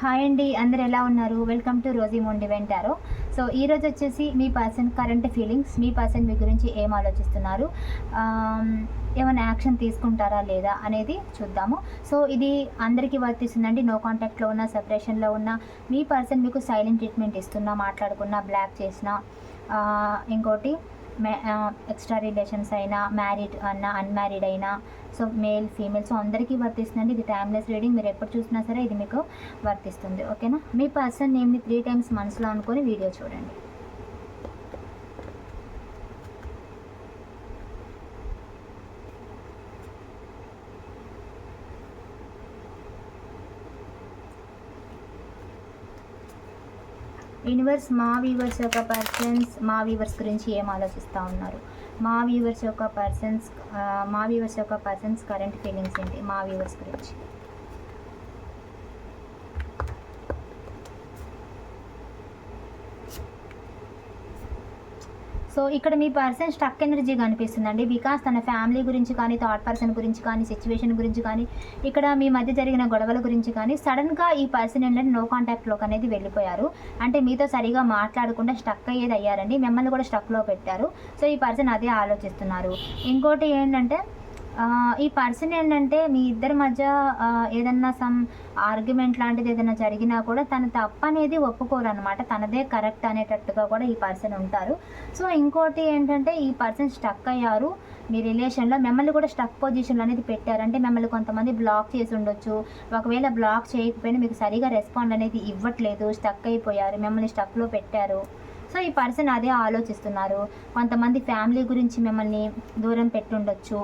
Hi అండి అందరు ఎలా ఉన్నారు? వెల్కమ్ టు రోజీ మొండి వెంటారో సో ఈరోజు వచ్చేసి మీ పర్సన్ కరెంట్ ఫీలింగ్స్ మీ పర్సన్ మీ గురించి ఏం ఆలోచిస్తున్నారు? Um, ఏమైనా యాక్షన్ తీసుకుంటారా లేదా అనేది చూద్దాము. సో ఇది అందరికీ వర్తిస్తుందండి నో కాంటాక్ట్లో ఉన్న సెపరేషన్లో ఉన్న మీ పర్సన్ మీకు సైలెంట్ ట్రీట్మెంట్ ఇస్తున్నా మాట్లాడుకున్నా బ్లాక్ చేసిన uh, ఇంకోటి ఎక్స్ట్రా రిలేషన్స్ అయినా మ్యారీడ్ అన్నా అన్మ్యారీడ్ అయినా సో మేల్ ఫీమేల్ సో అందరికీ వర్తిస్తుందండి. ఇది టైమ్లెస్ రీడింగ్ మీరు ఎప్పుడు చూసినా సరే ఇది మీకు వర్తిస్తుంది. ఓకేనా? మీ పర్సన్ నేమ్ని త్రీ టైమ్స్ మనసులో అనుకొని వీడియో చూడండి. యూనివర్స్ మా వీవర్స్ యొక్క పర్సన్స్ మా వీవర్స్ గురించి ఏం ఆలోచిస్తూ ఉన్నారు? మా వీవర్స్ యొక్క పర్సన్స్ మా వీవర్స్ యొక్క పర్సన్స్ కరెంట్ ఫీలింగ్స్ ఏంటి? మా వీవర్స్ గురించి. సో ఇక్కడ మీ పర్సన్ స్టక్ ఎనర్జీ కనిపిస్తుందండి. బికాస్ తన ఫ్యామిలీ గురించి కానీ థర్డ్ పర్సన్ గురించి కానీ సిచ్యువేషన్ గురించి కానీ ఇక్కడ మీ మధ్య జరిగిన గొడవల గురించి కానీ సడన్గా ఈ పర్సన్ ఏంటంటే నో కాంటాక్ట్లోకి అనేది వెళ్ళిపోయారు. అంటే మీతో సరిగా మాట్లాడకుండా స్టక్ అయ్యేది అయ్యారండి. మిమ్మల్ని కూడా స్టక్లో పెట్టారు. సో ఈ పర్సన్ అదే ఆలోచిస్తున్నారు. ఇంకోటి ఏంటంటే ఈ పర్సన్ ఏంటంటే మీ ఇద్దరి మధ్య ఏదన్నా సమ్ ఆర్గ్యుమెంట్ లాంటిది ఏదైనా జరిగినా కూడా తన తప్పు అనేది ఒప్పుకోరు అనమాట తనదే కరెక్ట్ అనేటట్టుగా కూడా ఈ పర్సన్ ఉంటారు. సో ఇంకోటి ఏంటంటే ఈ పర్సన్ స్టక్ అయ్యారు. మీ రిలేషన్లో మిమ్మల్ని కూడా స్టక్ పొజిషన్లో అనేది పెట్టారంటే మిమ్మల్ని కొంతమంది బ్లాక్ చేసి ఉండొచ్చు. ఒకవేళ బ్లాక్ చేయకపోయినా మీకు సరిగా రెస్పాండ్ అనేది ఇవ్వట్లేదు. స్టక్ అయిపోయారు. మిమ్మల్ని స్టక్లో పెట్టారు. సో ఈ పర్సన్ అదే ఆలోచిస్తున్నారు. కొంతమంది ఫ్యామిలీ గురించి మిమ్మల్ని దూరం పెట్టుండొచ్చు.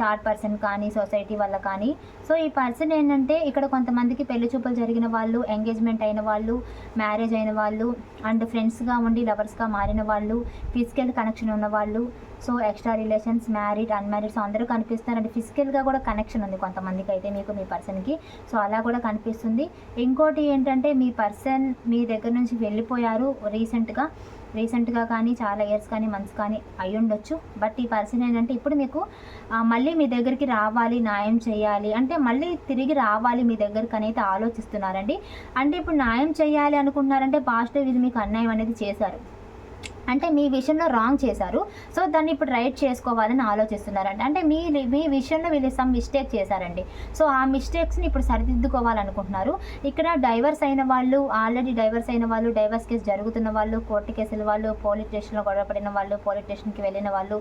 స్టార్ పర్సన్ కానీ సొసైటీ వల్ల కానీ. సో ఈ పర్సన్ ఏంటంటే ఇక్కడ కొంతమందికి పెళ్ళి చూపులు జరిగిన వాళ్ళు ఎంగేజ్మెంట్ అయిన వాళ్ళు మ్యారేజ్ అయిన వాళ్ళు అండ్ ఫ్రెండ్స్గా ఉండి లవర్స్గా మారిన వాళ్ళు ఫిజికల్ కనెక్షన్ ఉన్న వాళ్ళు. So extra relations married unmarrieds అందరూ కనిపిస్తున్నారు అంటే ఫిజికల్గా కూడా కనెక్షన్ ఉంది కొంతమందికి అయితే మీకు మీ పర్సన్కి. సో అలా కూడా కనిపిస్తుంది. ఇంకోటి ఏంటంటే మీ పర్సన్ మీ దగ్గర నుంచి వెళ్ళిపోయారు రీసెంట్గా. రీసెంట్గా కానీ చాలా ఇయర్స్ కానీ మంత్స్ కానీ అయి ఉండొచ్చు. బట్ ఈ పర్సన్ ఏంటంటే ఇప్పుడు మీకు మళ్ళీ మీ దగ్గరికి రావాలి న్యాయం చేయాలి అంటే మళ్ళీ తిరిగి రావాలి మీ దగ్గరికి అనేది ఆలోచిస్తున్నారండి. అంటే ఇప్పుడు న్యాయం చేయాలి అనుకుంటున్నారంటే పాజిటివ్ ఇది మీకు అన్యాయం అనేది చేశారు. అంటే మీ విషయంలో రాంగ్ చేశారు. సో దాన్ని ఇప్పుడు రైట్ చేసుకోవాలని ఆలోచిస్తున్నారండి. అంటే మీ మీ విషయంలో వీళ్ళు సమ్ మిస్టేక్ చేశారండి. సో ఆ మిస్టేక్స్ని ఇప్పుడు సరిదిద్దుకోవాలనుకుంటున్నారు. ఇక్కడ డైవర్స్ అయిన వాళ్ళు ఆల్రెడీ డైవర్స్ అయిన వాళ్ళు డైవర్స్ కేసు జరుగుతున్న వాళ్ళు కోర్టు కేసుల వాళ్ళు పోలీస్ స్టేషన్లో గొడవ పడిన వాళ్ళు పోలీస్ స్టేషన్కి వెళ్ళిన వాళ్ళు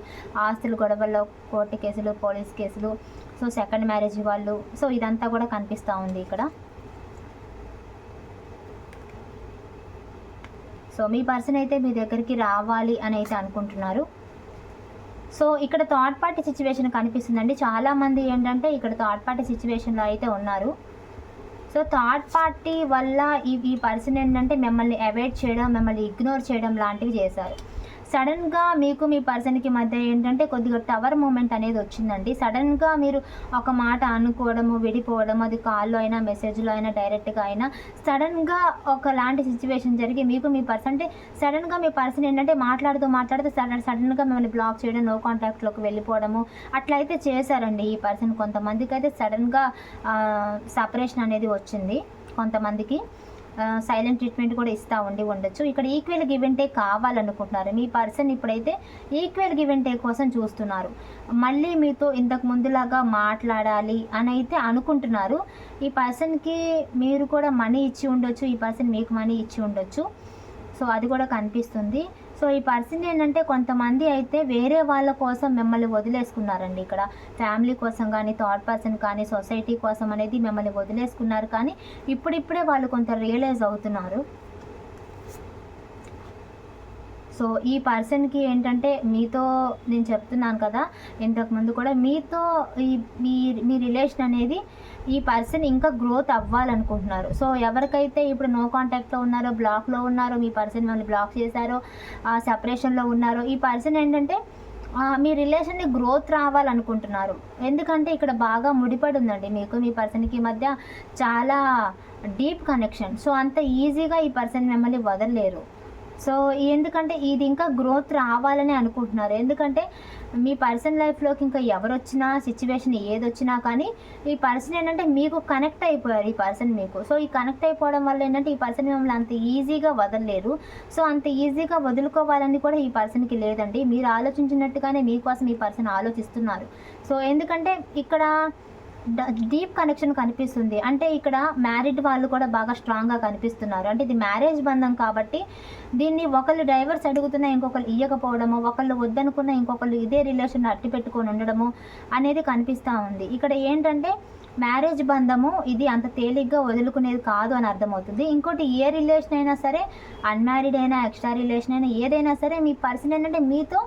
ఆస్తులు గొడవల్లో కోర్టు కేసులు పోలీస్ కేసులు సో సెకండ్ మ్యారేజ్ వాళ్ళు. సో ఇదంతా కూడా కనిపిస్తూ ఉంది ఇక్కడ. సో మీ పర్సన్ అయితే మీ దగ్గరికి రావాలి అని అయితే అనుకుంటున్నారు. సో ఇక్కడ థర్డ్ పార్టీ సిచ్యువేషన్ కనిపిస్తుందండి. చాలామంది ఏంటంటే ఇక్కడ థర్డ్ పార్టీ సిచ్యువేషన్లో అయితే ఉన్నారు. సో థర్డ్ పార్టీ వల్ల ఈ ఈ పర్సన్ ఏంటంటే మిమ్మల్ని అవాయిడ్ చేయడం మిమ్మల్ని ఇగ్నోర్ చేయడం లాంటివి చేశారు. సడన్గా మీకు మీ పర్సన్కి మధ్య ఏంటంటే కొద్దిగా టవర్ మూమెంట్ అనేది వచ్చిందండి. సడన్గా మీరు ఒక మాట అనుకోవడము విడిపోవడము అది కాల్లో అయినా మెసేజ్లో అయినా డైరెక్ట్గా అయినా సడన్గా ఒకలాంటి సిచ్యువేషన్ జరిగి మీకు మీ పర్సన్ అంటే సడన్గా మీ పర్సన్ ఏంటంటే మాట్లాడుతూ మాట్లాడుతూ సడన్ సడన్గా మిమ్మల్ని బ్లాక్ చేయడం నో కాంటాక్ట్లోకి వెళ్ళిపోవడము అట్లయితే చేశారండి ఈ పర్సన్ కొంతమందికి అయితే సడన్గా సపరేషన్ అనేది వచ్చింది కొంతమందికి. సైలెంట్ ట్రీట్మెంట్ కూడా ఇస్తూ ఉండి ఉండొచ్చు. ఇక్కడ ఈక్వల్ గివ్ అండ్ టేక్ కావాలనుకుంటున్నారు. మీ పర్సన్ ఇప్పుడైతే ఈక్వల్ గివ్ అండ్ టేక్ కోసం చూస్తున్నారు. మళ్ళీ మీతో ఇంతకు ముందులాగా మాట్లాడాలి అని అయితే అనుకుంటున్నారు. ఈ పర్సన్కి మీరు కూడా మనీ ఇచ్చి ఉండొచ్చు. ఈ పర్సన్ మీకు మనీ ఇచ్చి ఉండొచ్చు. సో అది కూడా కనిపిస్తుంది. సో ఈ పర్సన్ ఏంటంటే కొంతమంది అయితే వేరే వాళ్ళ కోసం మిమ్మల్ని వదిలేసుకున్నారండి. ఇక్కడ ఫ్యామిలీ కోసం కానీ థర్డ్ పర్సన్ కానీ సొసైటీ కోసం అనేది మిమ్మల్ని వదిలేసుకున్నారు. కానీ ఇప్పుడిప్పుడే వాళ్ళు కొంత రియలైజ్ అవుతున్నారు. సో ఈ పర్సన్కి ఏంటంటే మీతో నేను చెప్తున్నాను కదా ఇంతకుముందు కూడా మీతో ఈ మీ మీ రిలేషన్ అనేది ఈ పర్సన్ ఇంకా గ్రోత్ అవ్వాలనుకుంటున్నారు. సో ఎవరికైతే ఇప్పుడు నో కాంటాక్ట్లో ఉన్నారో బ్లాక్లో ఉన్నారో మీ పర్సన్ మిమ్మల్ని బ్లాక్ చేశారో సపరేషన్లో ఉన్నారో ఈ పర్సన్ ఏంటంటే మీ రిలేషన్ని గ్రోత్ రావాలనుకుంటున్నారు. ఎందుకంటే ఇక్కడ బాగా ముడిపడి ఉందండి మీకు మీ పర్సన్కి మధ్య చాలా డీప్ కనెక్షన్. సో అంత ఈజీగా ఈ పర్సన్ మిమ్మల్ని వదలలేరు. సో ఎందుకంటే ఇది ఇంకా గ్రోత్ రావాలని అనుకుంటున్నారు. ఎందుకంటే మీ పర్సన్ లైఫ్లోకి ఇంకా ఎవరు వచ్చినా సిచ్యువేషన్ ఏది వచ్చినా కానీ ఈ పర్సన్ ఏంటంటే మీకు కనెక్ట్ అయిపోయారు ఈ పర్సన్ మీకు. సో ఈ కనెక్ట్ అయిపోవడం వల్ల ఏంటంటే ఈ పర్సన్ మిమ్మల్ని అంత ఈజీగా వదలలేరు. సో అంత ఈజీగా వదులుకోవాలని కూడా ఈ పర్సన్కి లేదండి. మీరు ఆలోచించినట్టుగానే మీకోసం ఈ పర్సన్ ఆలోచిస్తున్నారు. సో ఎందుకంటే ఇక్కడ డీప్ కనెక్షన్ కనిపిస్తుంది. అంటే ఇక్కడ మ్యారీడ్ వాళ్ళు కూడా బాగా స్ట్రాంగ్గా కనిపిస్తున్నారు. అంటే ఇది మ్యారేజ్ బంధం కాబట్టి దీన్ని ఒకళ్ళు డైవర్స్ అడుగుతున్నా ఇంకొకరు ఇవ్వకపోవడము ఒకళ్ళు వద్దనుకున్న ఇంకొకళ్ళు ఇదే రిలేషన్ అట్టి పెట్టుకొని ఉండడము అనేది కనిపిస్తూ ఉంది. ఇక్కడ ఏంటంటే మ్యారేజ్ బంధము ఇది అంత తేలిగ్గా వదులుకునేది కాదు అని అర్థమవుతుంది. ఇంకోటి ఏ రిలేషన్ అయినా సరే అన్మ్యారీడ్ అయినా ఎక్స్ట్రా రిలేషన్ అయినా ఏదైనా సరే మీ పర్సన్ ఏంటంటే మీతో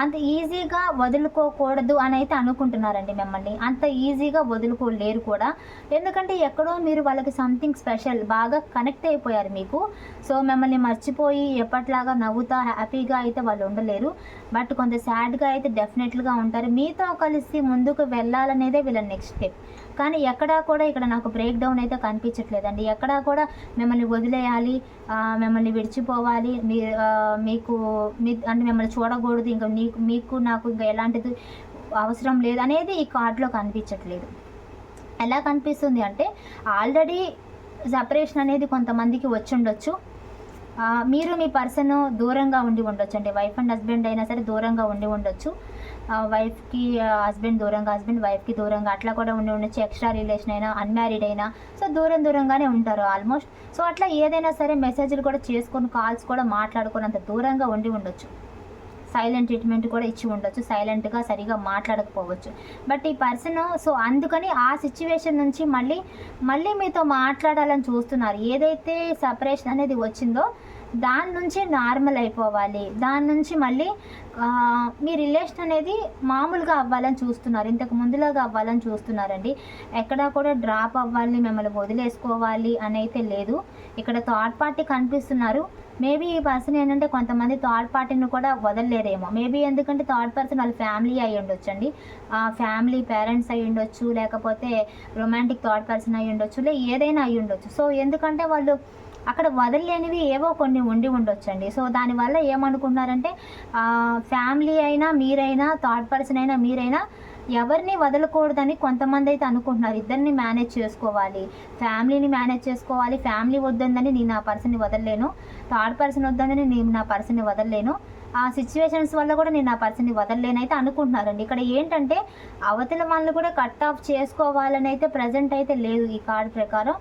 అంత ఈజీగా వదులుకోకూడదు అని అయితే అనుకుంటున్నారండి మిమ్మల్ని. అంత ఈజీగా వదులుకోలేరు కూడా. ఎందుకంటే ఎక్కడో మీరు వాళ్ళకి సంథింగ్ స్పెషల్ బాగా కనెక్ట్ అయిపోయారు మీకు. సో మిమ్మల్ని మర్చిపోయి ఎప్పట్లాగా నవ్వుతా హ్యాపీగా అయితే వాళ్ళు ఉండలేరు. బట్ కొంత సాడ్గా అయితే డెఫినెట్గా ఉంటారు. మీతో కలిసి ముందుకు వెళ్ళాలనేదే వీళ్ళ నెక్స్ట్ స్టెప్ కానీ ఎక్కడా కూడా ఇక్కడ నాకు బ్రేక్ డౌన్ అయితే కనిపించట్లేదండి. ఎక్కడా కూడా మిమ్మల్ని వదిలేయాలి మిమ్మల్ని విడిచిపోవాలి. మీ మీకు మీ అంటే మిమ్మల్ని చూడకూడదు. ఇంకా నీకు మీకు నాకు ఇంకా ఎలాంటిది అవసరం లేదు అనేది ఈ కార్డులో కనిపించట్లేదు. ఎలా కనిపిస్తుంది అంటే ఆల్రెడీ సపరేషన్ అనేది కొంతమందికి వచ్చి ఉండొచ్చు. మీరు మీ పర్సన్ దూరంగా ఉండి ఉండొచ్చు అంటే వైఫ్ అండ్ హస్బెండ్ అయినా సరే దూరంగా ఉండి ఉండొచ్చు. వైఫ్కి హస్బెండ్ దూరంగా హస్బెండ్ వైఫ్కి దూరంగా అట్లా కూడా ఉండి ఉండొచ్చు. ఎక్స్ట్రా రిలేషన్ అయినా అన్మ్యారీడ్ అయినా. సో దూరం దూరంగానే ఉంటారు ఆల్మోస్ట్ సో అట్లా ఏదైనా సరే మెసేజ్లు కూడా చేసుకొని కాల్స్ కూడా మాట్లాడుకొని అంత దూరంగా ఉండి ఉండొచ్చు. సైలెంట్ ట్రీట్మెంట్ కూడా ఇచ్చి ఉండొచ్చు. సైలెంట్గా సరిగా మాట్లాడకపోవచ్చు. బట్ ఈ పర్సన్ సో అందుకని ఆ సిచ్యువేషన్ నుంచి మళ్ళీ మళ్ళీ మీతో మాట్లాడాలని చూస్తున్నారు. ఏదైతే సపరేషన్ అనేది వచ్చిందో దాని నుంచి నార్మల్ అయిపోవాలి. దాని నుంచి మళ్ళీ మీ రిలేషన్ అనేది మామూలుగా అవ్వాలని చూస్తున్నారు. ఇంతకు ముందులాగా అవ్వాలని చూస్తున్నారండి. ఎక్కడా కూడా డ్రాప్ అవ్వాలి మిమ్మల్ని వదిలేసుకోవాలి అని అయితే లేదు. ఇక్కడ థర్డ్ పార్టీ కనిపిస్తున్నారు. మేబీ ఈ పర్సన్ ఏంటంటే కొంతమంది థర్డ్ పార్టీని కూడా వదలలేరేమో. మేబీ ఎందుకంటే థర్డ్ పర్సన్ వాళ్ళ ఫ్యామిలీ అయి ఉండొచ్చండి. ఫ్యామిలీ పేరెంట్స్ అయి ఉండొచ్చు లేకపోతే రొమాంటిక్ థర్డ్ పర్సన్ అయి ఉండొచ్చు లే ఏదైనా అయి ఉండొచ్చు. సో ఎందుకంటే వాళ్ళు అక్కడ వదలలేనివి ఏవో కొన్ని ఉండి ఉండొచ్చండి. సో దానివల్ల ఏమనుకుంటున్నారంటే ఫ్యామిలీ అయినా మీరైనా థర్డ్ పర్సన్ అయినా మీరైనా ఎవరిని వదలకూడదని కొంతమంది అయితే అనుకుంటున్నారు. ఇద్దరిని మేనేజ్ చేసుకోవాలి. ఫ్యామిలీని మేనేజ్ చేసుకోవాలి. ఫ్యామిలీ వద్దందని నేను నా పర్సన్ని వదలలేను. థర్డ్ పర్సన్ వద్దని నేను నా పర్సన్ని వదలలేను. ఆ సిచ్యువేషన్స్ వల్ల కూడా నేను ఆ పర్సన్ని వదలలేనైతే అనుకుంటున్నారండి ఇక్కడ ఏంటంటే అవతల వాళ్ళు కూడా కట్ ఆఫ్ చేసుకోవాలని అయితే ప్రజెంట్ అయితే లేదు ఈ కార్డు ప్రకారం.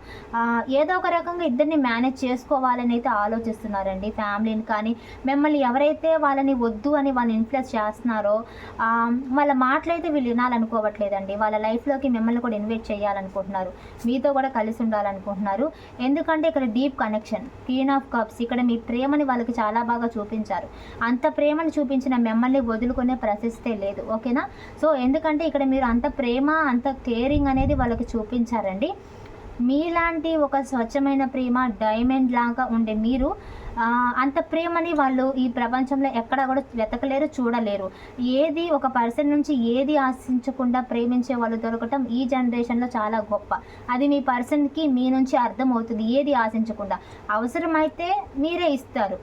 ఏదో ఒక రకంగా ఇద్దరిని మేనేజ్ చేసుకోవాలని అయితే ఆలోచిస్తున్నారండి ఫ్యామిలీని కానీ మిమ్మల్ని ఎవరైతే వాళ్ళని వద్దు అని వాళ్ళని ఇన్ఫ్లుయెన్స్ చేస్తున్నారో వాళ్ళ వాళ్ళ మాటలైతే వీళ్ళు వినాలనుకోవట్లేదండి. వాళ్ళ లైఫ్లోకి మిమ్మల్ని కూడా ఇన్వైట్ చేయాలనుకుంటున్నారు. మీతో కూడా కలిసి ఉండాలనుకుంటున్నారు. ఎందుకంటే ఇక్కడ deep connection queen of cups ఇక్కడ మీ ప్రేమని వాళ్ళకి చాలా బాగా చూపించారు. అంత అంత ప్రేమను చూపించిన మిమ్మల్ని వదులుకునే ప్రశస్తే లేదు ఓకేనా? సో ఎందుకంటే ఇక్కడ మీరు అంత ప్రేమ అంత కేరింగ్ అనేది వాళ్ళకి చూపించారండి. మీలాంటి ఒక స్వచ్ఛమైన ప్రేమ డైమండ్ లాగా ఉండే మీరు అంత ప్రేమని వాళ్ళు ఈ ప్రపంచంలో ఎక్కడ కూడా వెతకలేరు చూడలేరు. ఏది ఒక పర్సన్ నుంచి ఏది ఆశించకుండా ప్రేమించే వాళ్ళు దొరకటం ఈ జనరేషన్లో చాలా గొప్ప. అది మీ పర్సన్కి మీ నుంచి అర్థమవుతుంది ఏది ఆశించకుండా. అవసరమైతే మీరే ఇస్తారు.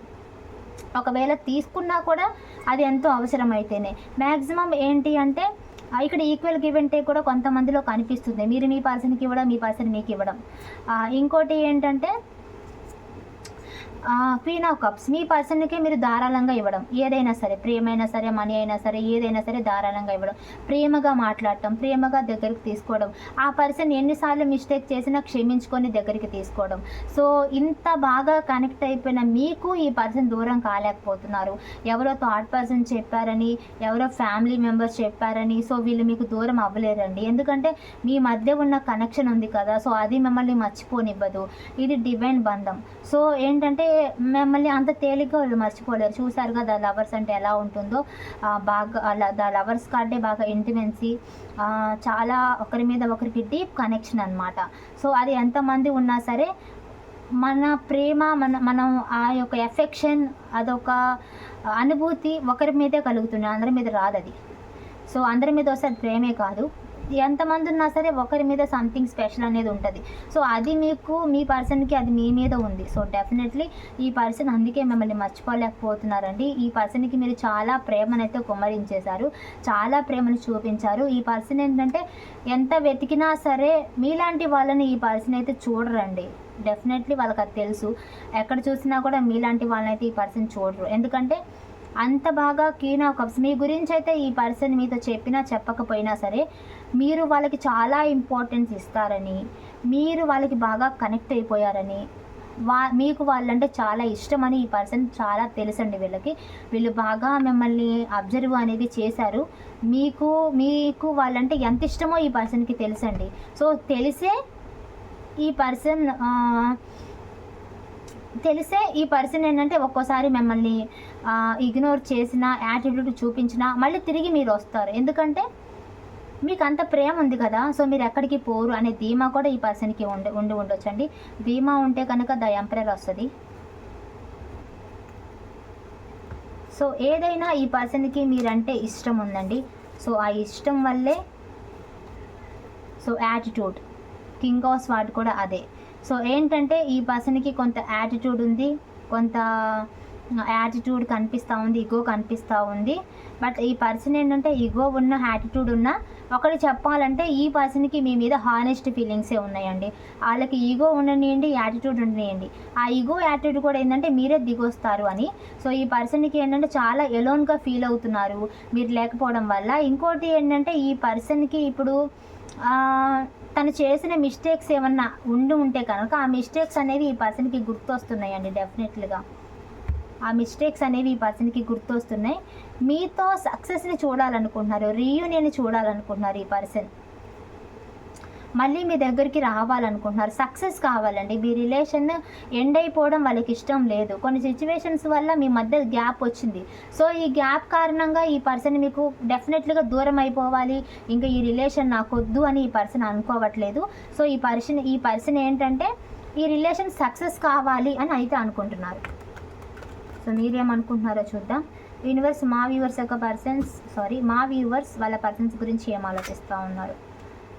ఒకవేళ తీసుకున్నా కూడా అది ఎంతో అవసరమైతేనే. మ్యాక్సిమం ఏంటి అంటే ఇక్కడ ఈక్వల్ గివ్ కూడా కొంతమందిలో కనిపిస్తుంది. మీరు మీ పర్సన్కి ఇవ్వడం మీ పర్సన్ మీకు ఇవ్వడం. ఇంకోటి ఏంటంటే క్వీన్ ఆఫ్ కప్స్ మీ పర్సన్కి మీరు ధారాళంగా ఇవ్వడం. ఏదైనా సరే ప్రేమైనా సరే మనీ అయినా సరే ఏదైనా సరే ధారాళంగా ఇవ్వడం. ప్రేమగా మాట్లాడటం ప్రేమగా దగ్గరికి తీసుకోవడం. ఆ పర్సన్ ఎన్నిసార్లు మిస్టేక్ చేసినా క్షమించుకొని దగ్గరికి తీసుకోవడం. సో ఇంత బాగా కనెక్ట్ అయిపోయిన మీకు ఈ పర్సన్ దూరం కాలేకపోతున్నారు. ఎవరో థర్డ్ పర్సన్ చెప్పారని ఎవరో ఫ్యామిలీ మెంబర్స్ చెప్పారని సో వీళ్ళు మీకు దూరం అవ్వలేరండి ఎందుకంటే మీ మధ్య ఉన్న కనెక్షన్ ఉంది కదా. సో అది మిమ్మల్ని మర్చిపోనివ్వదు. ఇది డివైన్ బంధం. సో ఏంటంటే మిమ్మల్ని అంత తేలిగ్గా వాళ్ళు మర్చిపోలేరు. చూసారు కదా లవర్స్ అంటే ఎలా ఉంటుందో. బాగా అలా ద లవర్స్ కార్డే బాగా ఇంటిమెన్సీ చాలా ఒకరి మీద ఒకరికి డీప్ కనెక్షన్ అనమాట సో అది ఎంతమంది ఉన్నా సరే మన ప్రేమ మన మనం ఆ యొక్క ఎఫెక్షన్ అదొక అనుభూతి ఒకరి మీదే కలుగుతుంది. అందరి మీద రాదు అది. సో అందరి మీద వస్తే అది ప్రేమే కాదు. ఎంతమంది ఉన్నా సరే ఒకరి మీద సంథింగ్ స్పెషల్ అనేది ఉంటుంది. సో అది మీకు మీ పర్సన్కి అది మీ మీద ఉంది. సో డెఫినెట్లీ ఈ పర్సన్ అందుకే మిమ్మల్ని మర్చిపోలేకపోతున్నారండి. ఈ పర్సన్కి మీరు చాలా ప్రేమనైతే కుమ్మరించేశారు. చాలా ప్రేమను చూపించారు. ఈ పర్సన్ ఏంటంటే ఎంత వెతికినా సరే మీలాంటి వాళ్ళని ఈ పర్సన్ అయితే చూడరండి. డెఫినెట్లీ వాళ్ళకి అది తెలుసు. ఎక్కడ చూసినా కూడా మీలాంటి వాళ్ళని అయితే ఈ పర్సన్ చూడరు. ఎందుకంటే అంత బాగా కీన్ కప్స్ మీ గురించి అయితే ఈ పర్సన్ మీతో చెప్పినా చెప్పకపోయినా సరే మీరు వాళ్ళకి చాలా ఇంపార్టెన్స్ ఇస్తారని మీరు వాళ్ళకి బాగా కనెక్ట్ అయిపోయారని వా మీకు వాళ్ళంటే చాలా ఇష్టమని ఈ పర్సన్ చాలా తెలుసండి వీళ్ళకి. వీళ్ళు బాగా మిమ్మల్ని అబ్జర్వ్ అనేది చేశారు. మీకు మీకు వాళ్ళంటే ఎంత ఇష్టమో ఈ పర్సన్కి తెలుసండి. సో తెలిసే ఈ పర్సన్ తెలిసే ఈ పర్సన్ ఏంటంటే ఒక్కోసారి మిమ్మల్ని ఇగ్నోర్ చేసిన యాటిట్యూడ్ చూపించినా మళ్ళీ తిరిగి మీరు వస్తారు. ఎందుకంటే మీకు అంత ప్రేమ ఉంది కదా సో మీరు ఎక్కడికి పోరు అనే ధీమా కూడా ఈ పర్సన్కి ఉండి ఉండి ఉండొచ్చండి. ధీమా ఉంటే కనుక ద ఎంపరర్ వస్తుంది. సో ఏదైనా ఈ పర్సన్కి మీరంటే ఇష్టం ఉందండి. సో ఆ ఇష్టం వల్లే so attitude king of swords కూడా అదే. సో ఏంటంటే ఈ పర్సన్కి కొంత యాటిట్యూడ్ ఉంది కొంత యాటిట్యూడ్ కనిపిస్తూ ఉంది ఈగో కనిపిస్తూ ఉంది. బట్ ఈ పర్సన్ ఏంటంటే ఈగో ఉన్న యాటిట్యూడ్ ఉన్న ఒకటి చెప్పాలంటే ఈ పర్సన్కి మీ మీద హానెస్ట్ ఫీలింగ్సే ఉన్నాయండి. వాళ్ళకి ఈగో ఉండనియండి యాటిట్యూడ్ ఉండనియండి. ఆ ఈగో యాటిట్యూడ్ కూడా ఏంటంటే మీరే దిగొస్తారు అని. సో ఈ పర్సన్కి ఏంటంటే చాలా ఎలోన్గా ఫీల్ అవుతున్నారు. మీరు లేకపోవడం వల్ల. ఇంకోటి ఏంటంటే ఈ పర్సన్కి ఇప్పుడు తను చేసిన మిస్టేక్స్ ఏమన్నా ఉండి ఉంటే కనుక ఆ మిస్టేక్స్ అనేవి ఈ పర్సన్కి గుర్తొస్తున్నాయండి డెఫినెట్లుగా ఆ మిస్టేక్స్ అనేవి ఈ పర్సన్కి గుర్తొస్తున్నాయి. మీతో సక్సెస్ని చూడాలనుకుంటున్నారు రీయూనియన్ని చూడాలనుకుంటున్నారు ఈ పర్సన్ మళ్ళీ మీ దగ్గరికి రావాలనుకుంటున్నారు. సక్సెస్ కావాలండి. మీ రిలేషన్ ఎండ్ అయిపోవడం వాళ్ళకి ఇష్టం లేదు. కొన్ని సిచ్యువేషన్స్ వల్ల మీ మధ్య గ్యాప్ వచ్చింది. సో ఈ గ్యాప్ కారణంగా ఈ పర్సన్ మీకు డెఫినెట్లీగా దూరం అయిపోవాలి. ఇంకా ఈ రిలేషన్ నాకు వద్దు అని ఈ పర్సన్ అనుకోవట్లేదు. సో ఈ పర్సన్ ఈ పర్సన్ ఏంటంటే ఈ రిలేషన్ సక్సెస్ కావాలి అని అయితే అనుకుంటున్నారు. సో మీరేమనుకుంటున్నారో చూద్దాం. యూనివర్స్ మా వ్యూవర్స్ యొక్క పర్సన్స్ సారీ మా వ్యూవర్స్ వాళ్ళ పర్సన్స్ గురించి ఏం ఆలోచిస్తూ ఉన్నారు?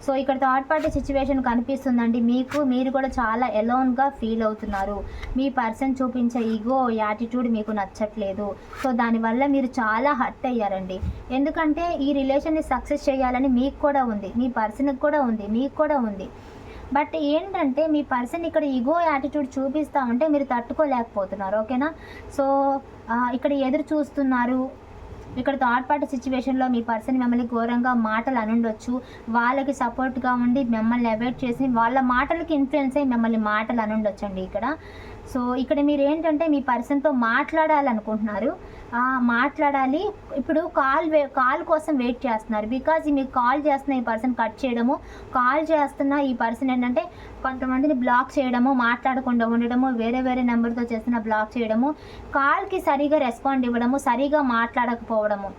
సో ఇక్కడ థర్డ్ పార్టీ సిచ్యువేషన్ కనిపిస్తుందండి. మీకు మీరు కూడా చాలా ఎలోన్గా ఫీల్ అవుతున్నారు. మీ పర్సన్ చూపించే ఈగో యాటిట్యూడ్ మీకు నచ్చట్లేదు. సో దానివల్ల మీరు చాలా హర్ట్ అయ్యారండి. ఎందుకంటే ఈ రిలేషన్ని సక్సెస్ చేయాలని మీకు కూడా ఉంది. మీ పర్సన్కి కూడా ఉంది. మీకు కూడా ఉంది. బట్ ఏంటంటే మీ పర్సన్ ఇక్కడ ఈగో యాటిట్యూడ్ చూపిస్తా ఉంటే మీరు తట్టుకోలేకపోతున్నారు ఓకేనా? సో ఇక్కడ ఎదురు చూస్తున్నారు. ఇక్కడ థర్డ్ పార్టీ సిచ్యువేషన్లో మీ పర్సన్ మిమ్మల్ని ఘోరంగా మాటలు అనుండొచ్చు. వాళ్ళకి సపోర్ట్గా ఉండి మిమ్మల్ని అవాయిడ్ చేసి వాళ్ళ మాటలకి ఇన్ఫ్లుయెన్స్ అయ్యి మిమ్మల్ని మాటలు అనుండొచ్చండి ఇక్కడ. సో ఇక్కడ మీరు ఏంటంటే మీ పర్సన్తో మాట్లాడాలనుకుంటున్నారు. మాట్లాడాలి. ఇప్పుడు కాల్ వే కాల్ కోసం వెయిట్ చేస్తున్నారు. బికాజ్ మీకు కాల్ చేస్తున్న ఈ పర్సన్ కట్ చేయడము కాల్ చేస్తున్న ఈ పర్సన్ ఏంటంటే కొంతమందిని బ్లాక్ చేయడము మాట్లాడకుండా ఉండడము వేరే వేరే నెంబర్తో చేస్తున్న బ్లాక్ చేయడము కాల్కి సరిగా రెస్పాండ్ ఇవ్వడము సరిగా మాట్లాడకపోవడము.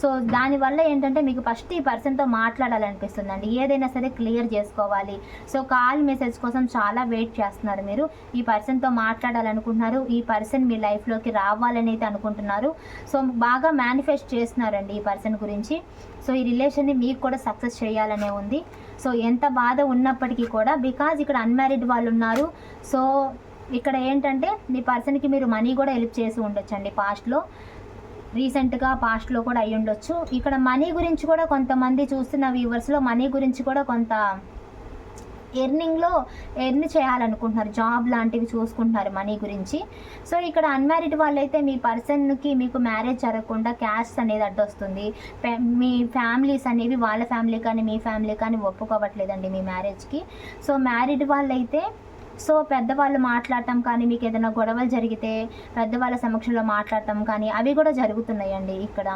సో దానివల్ల ఏంటంటే మీకు ఫస్ట్ ఈ పర్సన్తో మాట్లాడాలనిపిస్తుందండి. ఏదైనా సరే క్లియర్ చేసుకోవాలి. సో కాల్ మెసేజ్ కోసం చాలా వెయిట్ చేస్తున్నారు మీరు. ఈ పర్సన్తో మాట్లాడాలనుకుంటున్నారు. ఈ పర్సన్ మీ లైఫ్లోకి రావాలని అయితే అనుకుంటున్నారు. సో బాగా మేనిఫెస్ట్ చేస్తున్నారండి ఈ పర్సన్ గురించి. సో ఈ రిలేషన్ని మీకు కూడా సక్సెస్ చేయాలనే ఉంది. సో ఎంత బాధ ఉన్నప్పటికీ కూడా బికాజ్ ఇక్కడ అన్మ్యారీడ్ వాళ్ళు ఉన్నారు. సో ఇక్కడ ఏంటంటే మీ పర్సన్కి మీరు మనీ కూడా హెల్ప్ చేసి ఉండొచ్చండి పాస్ట్లో రీసెంట్గా పాస్ట్లో కూడా అయ్యి ఉండొచ్చు. ఇక్కడ మనీ గురించి కూడా కొంతమంది చూస్తున్న వ్యూవర్స్లో మనీ గురించి కూడా కొంత ఎర్నింగ్లో ఎర్న్ చేయాలనుకుంటున్నారు. జాబ్ లాంటివి చూసుకుంటున్నారు మనీ గురించి. సో ఇక్కడ అన్మ్యారీడ్ వాళ్ళైతే మీ పర్సన్కి మీకు మ్యారేజ్ జరగకుండా క్యాస్ట్ అనేది అడ్డొస్తుంది. మీ ఫ్యామిలీస్ అనేవి వాళ్ళ ఫ్యామిలీ కానీ మీ ఫ్యామిలీ కానీ ఒప్పుకోవట్లేదండి మీ మ్యారేజ్కి. సో మ్యారీడ్ వాళ్ళైతే సో పెద్దవాళ్ళు మాట్లాడటం కానీ మీకు ఏదైనా గొడవలు జరిగితే పెద్దవాళ్ళ సమక్షంలో మాట్లాడటం కానీ అవి కూడా జరుగుతున్నాయండి ఇక్కడ.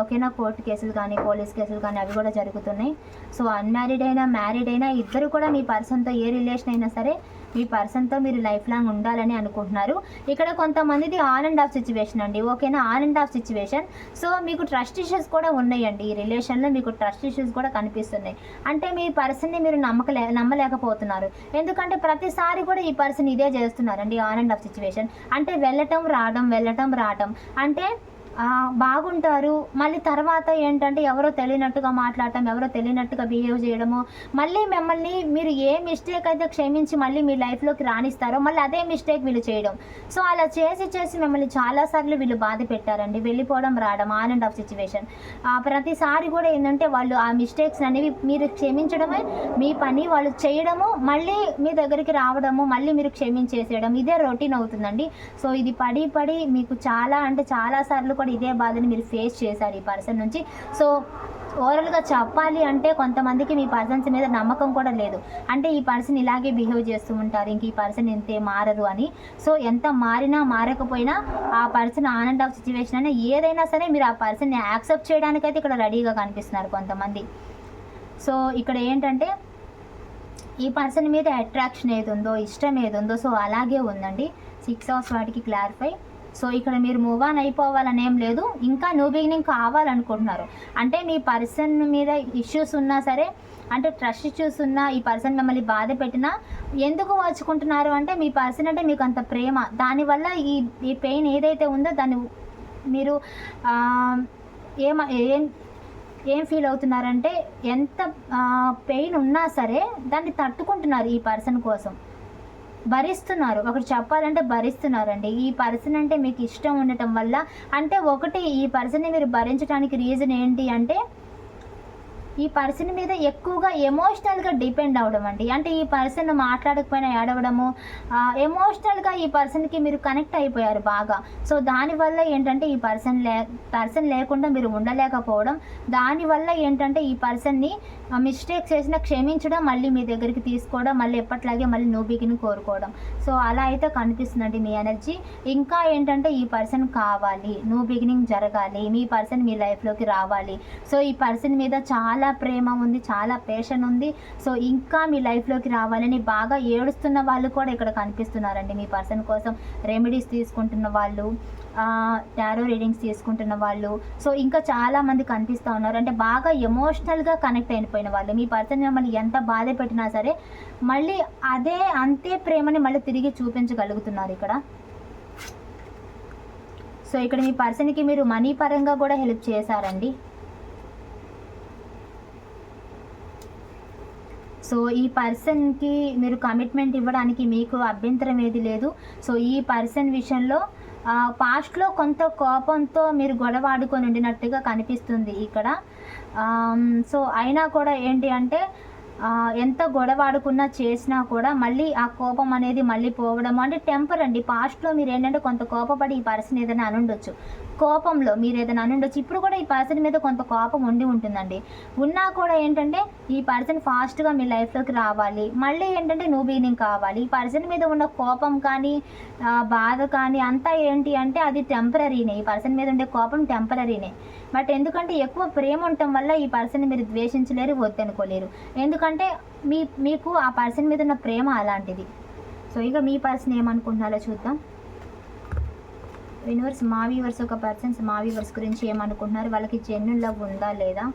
ఓకేనా? కోర్టు కేసులు కానీ పోలీస్ కేసులు కానీ అవి కూడా జరుగుతున్నాయి. సో అన్మ్యారీడ్ అయినా మ్యారీడ్ అయినా ఇద్దరు కూడా మీ పర్సన్తో ఏ రిలేషన్ అయినా సరే మీ పర్సన్తో మీరు లైఫ్ లాంగ్ ఉండాలని అనుకుంటున్నారు. ఇక్కడ కొంతమందిది ఆన్ అండ్ ఆఫ్ సిచ్యువేషన్ అండి. ఓకేనా on and off situation so మీకు ట్రస్ట్ ఇష్యూస్ కూడా ఉన్నాయండి. ఈ రిలేషన్లో మీకు ట్రస్ట్ ఇష్యూస్ కూడా కనిపిస్తున్నాయి. అంటే మీ పర్సన్ని మీరు నమ్మకలే నమ్మలేకపోతున్నారు. ఎందుకంటే ప్రతిసారి కూడా ఈ పర్సన్ ఇదే చేస్తున్నారండి ఆన్ అండ్ ఆఫ్ సిచ్యువేషన్ అంటే వెళ్ళటం రావడం వెళ్ళటం రావటం. అంటే బాగుంటారు. మళ్ళీ తర్వాత ఏంటంటే ఎవరో తెలియనట్టుగా మాట్లాడటం ఎవరో తెలియనట్టుగా బిహేవ్ చేయడము మళ్ళీ మిమ్మల్ని మీరు ఏ మిస్టేక్ అయితే క్షమించి మళ్ళీ మీ లైఫ్లోకి రాణిస్తారో మళ్ళీ అదే మిస్టేక్ వీళ్ళు చేయడం. సో అలా చేసి చేసి మిమ్మల్ని చాలాసార్లు వీళ్ళు బాధ పెట్టారండి. వెళ్ళిపోవడం రావడం ఆన్ అండ్ ఆఫ్ సిచ్యువేషన్ ప్రతిసారి కూడా ఏంటంటే వాళ్ళు ఆ మిస్టేక్స్ అనేవి మీరు క్షమించడమే మీ పని వాళ్ళు చేయడము మళ్ళీ మీ దగ్గరికి రావడము మళ్ళీ మీరు క్షమించేసేయడం ఇదే రొటీన్ అవుతుందండి. సో ఇది పడి పడి మీకు చాలా అంటే చాలా సార్లు కూడా ఇదే బాధని మీరు ఫేస్ చేశారు ఈ పర్సన్ నుంచి. సో ఓవరాల్గా చెప్పాలి అంటే కొంతమందికి మీ పర్సన్స్ మీద నమ్మకం కూడా లేదు. అంటే ఈ పర్సన్ ఇలాగే బిహేవ్ చేస్తూ ఉంటారు ఇంక ఈ పర్సన్ ఇంతే మారరు అని. సో ఎంత మారినా మారకపోయినా ఆ person on and off situation అయినా ఏదైనా సరే మీరు ఆ పర్సన్ని యాక్సెప్ట్ చేయడానికైతే ఇక్కడ రెడీగా కనిపిస్తున్నారు కొంతమంది. సో ఇక్కడ ఏంటంటే ఈ పర్సన్ మీద అట్రాక్షన్ ఏది ఉందో ఇష్టం ఏది ఉందో సో అలాగే ఉందండి. సిక్స్ అవర్స్ వాటికి క్లారిఫై సో ఇక్కడ మీరు మూవ్ ఆన్ అయిపోవాలని ఏం లేదు. ఇంకా న్యూ బిగినింగ్ కావాలనుకుంటున్నారు. అంటే మీ పర్సన్ మీద ఇష్యూస్ ఉన్నా సరే అంటే ట్రస్ట్ ఇష్యూస్ ఉన్నా ఈ పర్సన్ మిమ్మల్ని బాధ పెట్టినా ఎందుకు వచ్చుకుంటున్నారు అంటే మీ పర్సన్ అంటే మీకు అంత ప్రేమ. దానివల్ల ఈ ఈ పెయిన్ ఏదైతే ఉందో దాన్ని మీరు ఏమ ఏం ఏం ఫీల్ అవుతున్నారంటే ఎంత పెయిన్ ఉన్నా సరే దాన్ని తట్టుకుంటున్నారు ఈ పర్సన్ కోసం. భరిస్తున్నారు. ఒకటి చెప్పాలంటే భరిస్తున్నారండి. ఈ పర్సన్ అంటే మీకు ఇష్టం ఉండటం వల్ల అంటే ఒకటి ఈ పర్సన్ని మీరు భరించడానికి రీజన్ ఏంటి అంటే ఈ పర్సన్ మీద ఎక్కువగా ఎమోషనల్గా డిపెండ్ అవ్వడం అండి. అంటే ఈ పర్సన్ మాట్లాడకపోయినా ఏడవడము ఎమోషనల్గా ఈ పర్సన్కి మీరు కనెక్ట్ అయిపోయారు బాగా. సో దానివల్ల ఏంటంటే ఈ పర్సన్ లే పర్సన్ లేకుండా మీరు ఉండలేకపోవడం దానివల్ల ఏంటంటే ఈ పర్సన్ని మిస్టేక్ చేసిన క్షమించడం మళ్ళీ మీ దగ్గరికి తీసుకోవడం మళ్ళీ ఎప్పట్లాగే మళ్ళీ నువ్వు కోరుకోవడం. సో అలా అయితే కనిపిస్తుందండి మీ ఎనర్జీ ఇంకా ఏంటంటే ఈ పర్సన్ కావాలి నువ్వు బిగినింగ్ జరగాలి మీ పర్సన్ మీ లైఫ్లోకి రావాలి. సో ఈ పర్సన్ మీద చాలా చాలా ప్రేమ ఉంది చాలా పేషన్ ఉంది. సో ఇంకా మీ లైఫ్లోకి రావాలని బాగా ఏడుస్తున్న వాళ్ళు కూడా ఇక్కడ కనిపిస్తున్నారండి. మీ పర్సన్ కోసం రెమెడీస్ తీసుకుంటున్న వాళ్ళు టారో రీడింగ్స్ తీసుకుంటున్న వాళ్ళు. సో ఇంకా చాలా మంది కనిపిస్తూ ఉన్నారు. అంటే బాగా ఎమోషనల్గా కనెక్ట్ అయిపోయిన వాళ్ళు. మీ పర్సన్ మిమ్మల్ని ఎంత బాధ పెట్టినా సరే మళ్ళీ అదే అంతే ప్రేమని మళ్ళీ తిరిగి చూపించగలుగుతున్నారు ఇక్కడ. సో ఇక్కడ మీ పర్సన్కి మీరు మనీ పరంగా కూడా హెల్ప్ చేశారండి. సో ఈ పర్సన్కి మీరు కమిట్మెంట్ ఇవ్వడానికి మీకు అభ్యంతరం ఏది లేదు. సో ఈ పర్సన్ విషయంలో పాస్ట్లో కొంత కోపంతో మీరు గొడవ ఆడుకొని ఉండినట్టుగా కనిపిస్తుంది ఇక్కడ. సో అయినా కూడా ఏంటి అంటే ఎంత గొడవ ఆడుకున్నా చేసినా కూడా మళ్ళీ ఆ కోపం అనేది మళ్ళీ పోవడం అంటే టెంపర్ అండి పాస్ట్లో మీరు ఏంటంటే కొంత కోపపడి ఈ పర్సన్ ఏదైనా అనుండొచ్చు. కోపంలో మీరు ఏదైనా అనుండొచ్చు ఇప్పుడు కూడా ఈ పర్సన్ మీద కొంత కోపం ఉండి ఉంటుందండి. ఉన్నా కూడా ఏంటంటే ఈ పర్సన్ ఫాస్ట్గా మీ లైఫ్లోకి రావాలి. మళ్ళీ ఏంటంటే నువ్వు బీనింగ్ కావాలి. ఈ పర్సన్ మీద ఉన్న కోపం కానీ బాధ కానీ అంతా ఏంటి అంటే అది టెంపరీనే ఈ పర్సన్ మీద ఉండే కోపం టెంపరీనే బట్ ఎందుకంటే ఎక్కువ ప్రేమ ఉండటం వల్ల ఈ పర్సన్ మీరు ద్వేషించలేరు వద్దనుకోలేరు. ఎందుకంటే మీ మీకు ఆ పర్సన్ మీద ఉన్న ప్రేమ అలాంటిది. సో ఇక మీ పర్సన్ ఏమనుకుంటున్నారో చూద్దాం. యూనివర్స్ మా వ్యూవర్స్ ఒక పర్సన్స్ మా వ్యూవర్స్ గురించి ఏమనుకుంటున్నారు? వాళ్ళకి జెన్యున్ లవ్ ఉందా లేదా?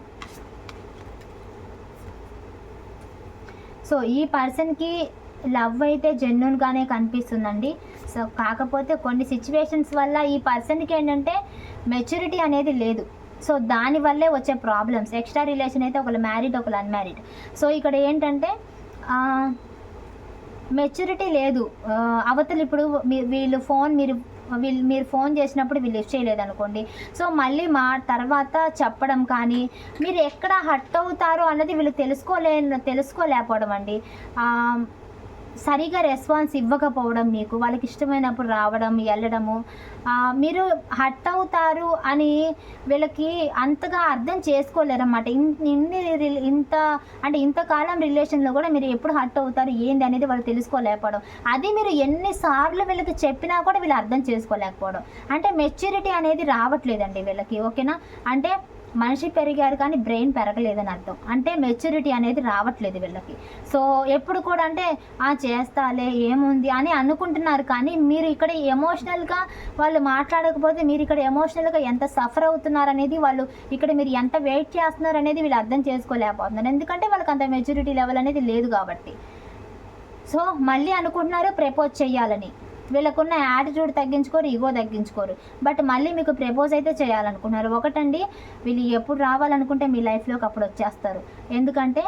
సో ఈ పర్సన్కి లవ్ అయితే జెన్యున్గానే కనిపిస్తుందండి. సో కాకపోతే కొన్ని సిచ్యువేషన్స్ వల్ల ఈ పర్సన్కి ఏంటంటే మెచ్యూరిటీ అనేది లేదు. సో దానివల్లే వచ్చే ప్రాబ్లమ్స్ ఎక్స్ట్రా రిలేషన్ అయితే ఒకళ్ళు మ్యారీడ్ ఒకళ్ళు అన్మ్యారీడ్ సో ఇక్కడ ఏంటంటే మెచ్యూరిటీ లేదు. అవతలు ఇప్పుడు మీ- వీళ్ళు ఫోన్ మీరు వీళ్ళు మీరు ఫోన్ చేసినప్పుడు వీళ్ళు లిఫ్ట్ చేయలేదనుకోండి. సో మళ్ళీ మా తర్వాత చెప్పడం కానీ మీరు ఎక్కడ హట్ అవుతారో అన్నది వీళ్ళు తెలుసుకోలే తెలుసుకోలేకపోవడం అండి. సరిగా రెస్పాన్స్ ఇవ్వకపోవడం మీకు వాళ్ళకి ఇష్టమైనప్పుడు రావడం వెళ్ళడము మీరు హట్ అవుతారు అని వీళ్ళకి అంతగా అర్థం చేసుకోలేరన్నమాట. ఇన్- ఇన్ని ఇంత అంటే ఇంతకాలం రిలేషన్లో కూడా మీరు ఎప్పుడు హట్ అవుతారు ఏంది అనేది వాళ్ళు తెలుసుకోలేకపోవడం. అది మీరు ఎన్నిసార్లు వీళ్ళకి చెప్పినా కూడా వీళ్ళు అర్థం చేసుకోలేకపోవడం. అంటే మెచ్యూరిటీ అనేది రావట్లేదండి వీళ్ళకి ఓకేనా? అంటే మనిషి పెరిగారు కానీ బ్రెయిన్ పెరగలేదని అర్థం. అంటే మెచ్యూరిటీ అనేది రావట్లేదు వీళ్ళకి. సో ఎప్పుడు కూడా అంటే ఆ చేస్తాలే ఏముంది? అని అనుకుంటున్నారు కానీ మీరు ఇక్కడ ఎమోషనల్గా వాళ్ళు మాట్లాడకపోతే మీరు ఇక్కడ ఎమోషనల్గా ఎంత సఫర్ అవుతున్నారు అనేది వాళ్ళు ఇక్కడ మీరు ఎంత వెయిట్ చేస్తున్నారు అనేది వీళ్ళు అర్థం చేసుకోలేకపోతున్నారు. ఎందుకంటే వాళ్ళకి అంత మెచ్యూరిటీ లెవెల్ అనేది లేదు కాబట్టి. సో మళ్ళీ అనుకుంటున్నారు ప్రపోజ్ చేయాలని వీళ్ళకున్న యాటిట్యూడ్ తగ్గించుకోరు ఈగో తగ్గించుకోరు. బట్ మళ్ళీ మీకు ప్రపోజ్ అయితే చేయాలనుకుంటున్నారు. ఒకటండి వీళ్ళు ఎప్పుడు రావాలనుకుంటే మీ లైఫ్లోకి అప్పుడు వచ్చేస్తారు. ఎందుకంటే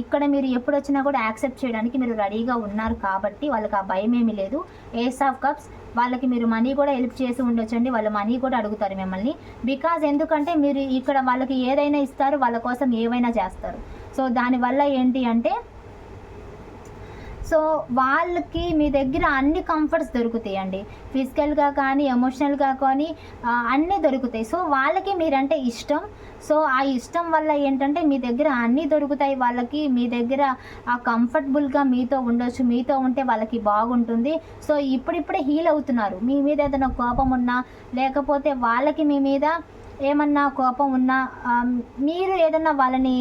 ఇక్కడ మీరు ఎప్పుడు వచ్చినా కూడా యాక్సెప్ట్ చేయడానికి మీరు రెడీగా ఉన్నారు కాబట్టి వాళ్ళకి ఆ భయం ఏమీ లేదు. ఏస్ ఆఫ్ కప్స్ వాళ్ళకి మీరు మనీ కూడా హెల్ప్ చేసి ఉండొచ్చండి. వాళ్ళు మనీ కూడా అడుగుతారు మిమ్మల్ని. బికాజ్ ఎందుకంటే మీరు ఇక్కడ వాళ్ళకి ఏదైనా ఇస్తారు వాళ్ళ కోసం ఏవైనా చేస్తారు. సో దానివల్ల ఏంటి అంటే సో వాళ్ళకి మీ దగ్గర అన్ని కంఫర్ట్స్ దొరుకుతాయండి. ఫిజికల్గా కానీ ఎమోషనల్గా కానీ అన్నీ దొరుకుతాయి. సో వాళ్ళకి మీరంటే ఇష్టం. సో ఆ ఇష్టం వల్ల ఏంటంటే మీ దగ్గర అన్నీ దొరుకుతాయి. వాళ్ళకి మీ దగ్గర ఆ కంఫర్టబుల్గా మీతో ఉండొచ్చు మీతో ఉంటే వాళ్ళకి బాగుంటుంది. సో ఇప్పుడిప్పుడే హీల్ అవుతున్నారు. మీ మీద ఏదైనా కోపం ఉన్నా లేకపోతే వాళ్ళకి మీ మీద ఏమన్నా కోపం ఉన్నా మీరు ఏదన్నా వాళ్ళని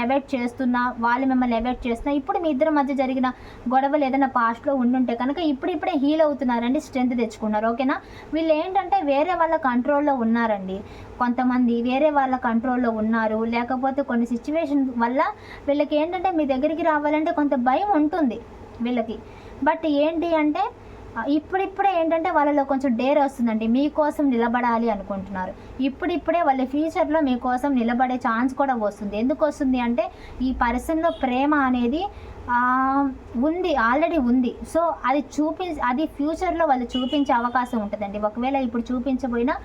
అవాయిడ్ చేస్తున్నా వాళ్ళు మిమ్మల్ని అవాయిడ్ చేస్తున్నా ఇప్పుడు మీ ఇద్దరి మధ్య జరిగిన గొడవలు ఏదైనా పాస్ట్లో ఉండుంటే కనుక ఇప్పుడిప్పుడే హీల్ అవుతున్నారండి స్ట్రెంత్ తెచ్చుకున్నారు ఓకేనా వీళ్ళు ఏంటంటే వేరే వాళ్ళ కంట్రోల్లో ఉన్నారండి. కొంతమంది వేరే వాళ్ళ కంట్రోల్లో ఉన్నారు లేకపోతే కొన్ని సిచ్యువేషన్ వల్ల వీళ్ళకి ఏంటంటే మీ దగ్గరికి రావాలంటే కొంత భయం ఉంటుంది వీళ్ళకి. బట్ ఏంటి అంటే ఇప్పుడిప్పుడే ఏంటంటే వాళ్ళలో కొంచెం డేర్ వస్తుందండి మీకోసం నిలబడాలి అనుకుంటున్నారు. ఇప్పుడిప్పుడే వాళ్ళ ఫ్యూచర్లో మీకోసం నిలబడే ఛాన్స్ కూడా వస్తుంది. ఎందుకు వస్తుంది అంటే ఈ పర్సన్లో ప్రేమ అనేది ఉంది ఆల్రెడీ ఉంది. సో అది చూపి అది ఫ్యూచర్లో వాళ్ళు చూపించే అవకాశం ఉంటుందండి. ఒకవేళ ఇప్పుడు చూపించబోయినా